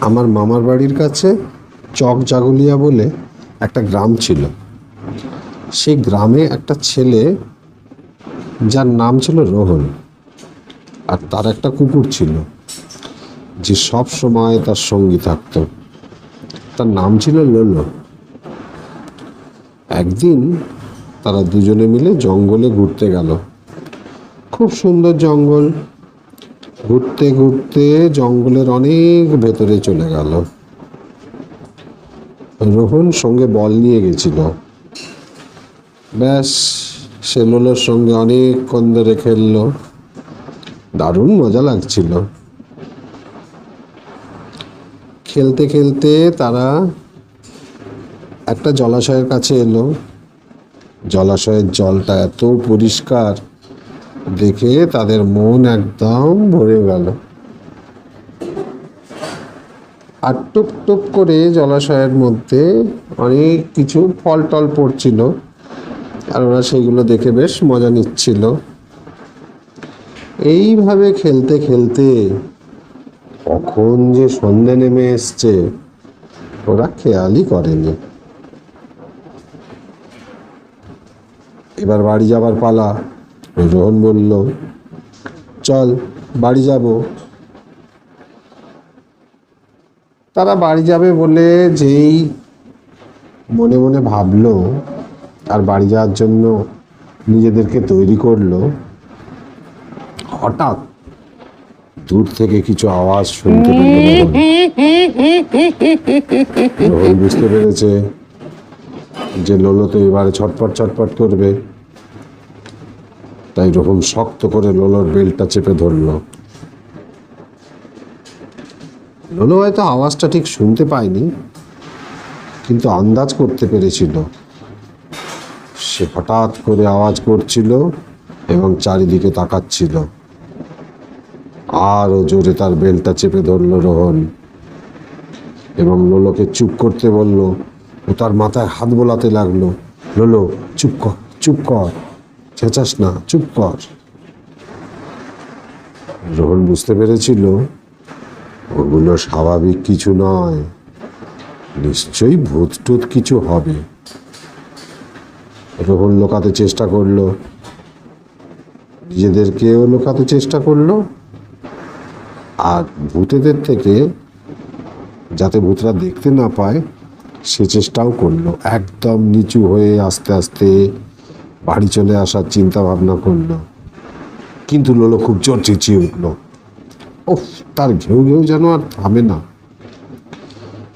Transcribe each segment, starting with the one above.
আমার মামার বাড়ির কাছে চক জাগুলিয়া বলে একটা গ্রাম ছিল। সেই গ্রামে একটা ছেলে যার নাম ছিল রোহন আর তার একটা কুকুর ছিল যে সব সময় তার সঙ্গী থাকতো। তার নাম ছিল লোলো। একদিন তারা দুজনে মিলে জঙ্গলে ঘুরতে গেল। খুব সুন্দর জঙ্গল ঘুরতে ঘুরতে জঙ্গলের অনেক ভেতরে চলে গেল। রোহন সঙ্গে বল নিয়ে গেছিল। ব্যাস সে লোলোর সঙ্গে অনেকক্ষণ ধরে খেললো। দারুণ মজা লাগছিল। খেলতে খেলতে তারা একটা জলাশয়ের কাছে এলো। জলাশয়ের জলটা এত পরিষ্কার দেখে তাদের মন একদম ভরে গেল। আর টুপ টুপ করে জলাশয়ের মধ্যে অনেক কিছু ফল টল পড়ছিল আর ওরা সেগুলো দেখে বেশ মজা নিচ্ছিল। এইভাবে খেলতে খেলতে কখন যে সন্ধে নেমে এসছে, ওরা খেয়ালই করেনি। এবার বাড়ি যাবার পালা। রোহন বলল, চল, বাড়ি যাব। তারা বাড়ি যাবে বলে যেই মনে মনে ভাবলো আর বাড়ি যাওয়ার জন্য নিজেদেরকে তৈরি করল, হঠাৎ দূর থেকে কিছু আওয়াজ শুনতে পেল বুঝতে পেরেছে যে লোলো তো এবারে ছটপট ছটপট করবে। তাই রোহন শক্ত করে লোলোর বেলটা চেপে ধরলো। লোলো হয়তো আওয়াজটা ঠিক শুনতে পায়নি, কিন্তু আন্দাজ করতে পেরেছিল। সে হঠাৎ করে আওয়াজ করছিল এবং চারিদিকে তাকাচ্ছিল। আরও জোরে তার বেলটা চেপে ধরল রোহন এবং লোলোকে চুপ করতে বলল, ও তার মাথায় হাত বোলাতে লাগল। লোলো, চুপ কর চুপ কর। চেঁচাস না, চুপ কর। রোহন বুঝতে পেরেছিল, ওগুলো স্বাভাবিক কিছু নয়। নিশ্চয়ই ভূত টুত কিছু হবে। রোহন লোকাতে চেষ্টা করল। নিজেদেরকেও লোকাতে চেষ্টা করল। আর ভূতেদের থেকে, যাতে ভূতরা দেখতে না পায়, সে চেষ্টাও করল। একদম নিচু হয়ে আস্তে আস্তে বাড়ি চলে আসার চিন্তা ভাবনা করল। কিন্তু লোলো খুব জোর চেঁচিয়ে উঠল। ওফ তার ঘেউ ঘেউ যেন আর থামে না।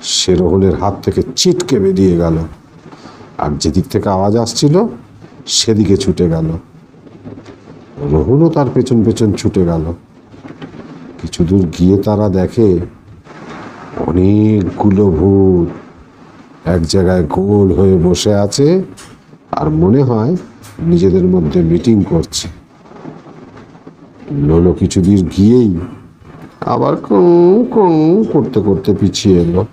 সে রোহনের হাত থেকে চিটকে বেরিয়ে গেল। আর যেদিক থেকে আওয়াজ আসছিল, সেদিকে ছুটে গেল। রোহনও তার পেছন পেছন ছুটে গেল। কিছু দূর গিয়ে তারা দেখে, অনেকগুলো ভূত এক জায়গায় গোল হয়ে বসে আছে। আর মনে হয় নিজেদের মধ্যে মিটিং করছে। লোলো কিছু গিয়েই আবার করতে করতে পিছিয়ে এলো।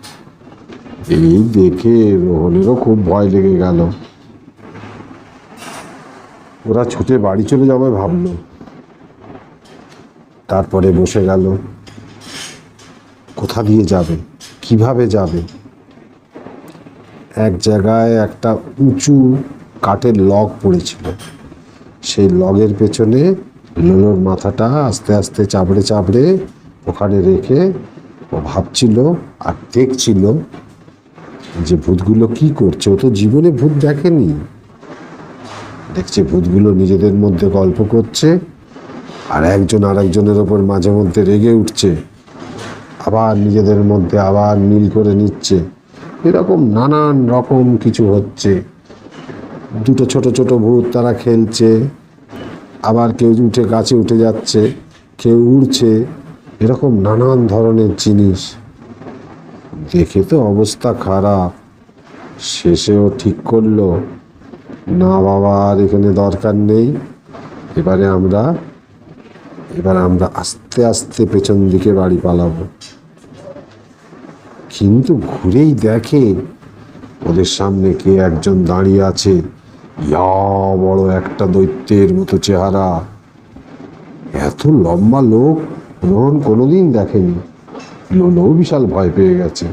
এই দেখে রোহনেরও খুব ভয় লেগে গেল। ওরা ছুটে বাড়ি চলে যাবে ভাবলো। তারপরে বসে গেল। কোথা দিয়ে যাবে? কীভাবে যাবে? এক জায়গায় একটা উঁচু কাঠের লগ পড়েছিল। সেই লগের পেছনে লোলোর মাথাটা আস্তে আস্তে চাপড়ে চাপড়ে ওখানে রেখে ও ভাবছিল আর দেখছিল যে ভূতগুলো কি করছে। ও তো জীবনে ভূত দেখেনি। দেখছে ভূতগুলো নিজেদের মধ্যে গল্প করছে আর একজন আর একজনের ওপর মাঝে মধ্যে রেগে উঠছে। আবার নিজেদের মধ্যে আবার মিল করে নিচ্ছে। এরকম নানান রকম কিছু হচ্ছে। দুটো ছোট ছোট ভূত তারা খেলছে। আবার কেউ উঠে গাছে উঠে যাচ্ছে, কেউ উড়ছে। এরকম নানান ধরনের জিনিস। দেখে তো অবস্থা খারাপ। শেষেও ঠিক করল, না বাবা, আর এখানে দরকার নেই। এবারে আমরা, এবার আমরা আস্তে আস্তে পেছন দিকে বাড়ি পালাবো। কিন্তু ঘুরেই দেখে ওদের সামনে কে একজন দাঁড়িয়ে আছে। বড় একটা দৈত্যের মতো চেহারা। এত লম্বা লোক রোহন কোনোদিন দেখেনি। লোলো বিশাল ভয় পেয়ে গেছে।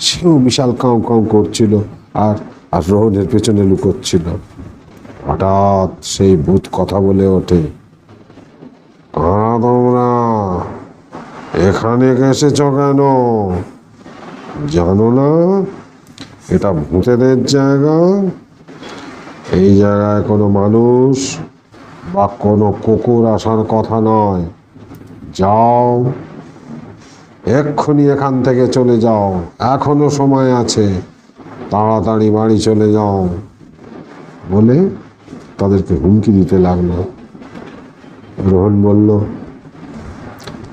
সেও বিশাল কাউ কাউ করছিল আর আর রোহনের পেছনে লুকোচ্ছিল। হঠাৎ সেই ভূত কথা বলে ওঠে তোমরা? এখানে এসেছ কেন? জানো না? এটা ভূতেদের জায়গা। এই জায়গায় কোনো মানুষ বা কোনো কুকুর আসার কথা নয়। যাও, এক্ষুনি এখান থেকে চলে যাও। এখনও সময় আছে, তাড়াতাড়ি বাড়ি চলে যাও। বলে তাদেরকে হুমকি দিতে লাগল। রোহন বলল,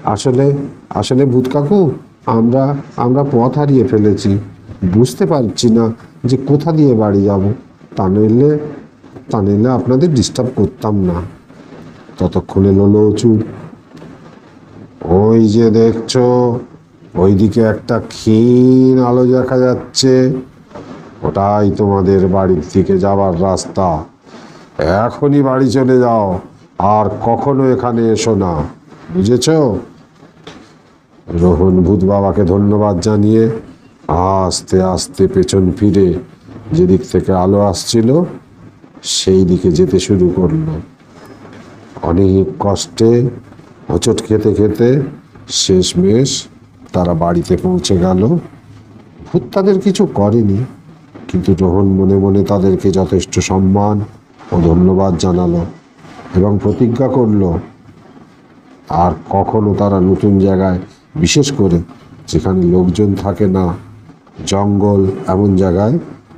আসলে আসলে ভূত কাকু, আমরা আমরা পথ হারিয়ে ফেলেছি। বুঝতে পারছি না যে কোথা দিয়ে বাড়ি যাব। নইলে তা নইলে আপনাদের ডিস্টার্ব করতাম না। ততক্ষণে লোলো চুপ ওই যে দেখছ, ওইদিকে একটা ক্ষীণ আলো দেখা যাচ্ছে। ওটাই তোমাদের বাড়ির দিকে যাবার রাস্তা। এখনই বাড়ি চলে যাও, আর কখনো এখানে এসো না। বুঝেছ? রোহন ভূত বাবাকে ধন্যবাদ জানিয়ে আস্তে আস্তে পেছন ফিরে যেদিক থেকে আলো আসছিল, সেই দিকে যেতে শুরু করল। অনেক কষ্টে হোঁচট খেতে খেতে শেষমেশ তারা বাড়িতে পৌঁছে গেল। ভূত তাদের কিছু করেনি, কিন্তু রোহন মনে মনে তাদেরকে যথেষ্ট সম্মান ও ধন্যবাদ জানালো এবং প্রতিজ্ঞা করল, আর কখনো তারা নতুন জায়গায়, বিশেষ করে যেখানে লোকজন থাকে না, জঙ্গল এমন জায়গায়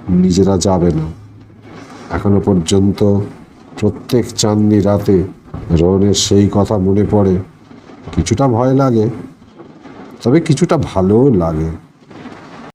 নিজেরা যাবে না। এখনও পর্যন্ত প্রত্যেক চাঁদনি রাতে রনের সেই কথা মনে পড়ে। কিছুটা ভয় লাগে, তবে কিছুটা ভালোও লাগে।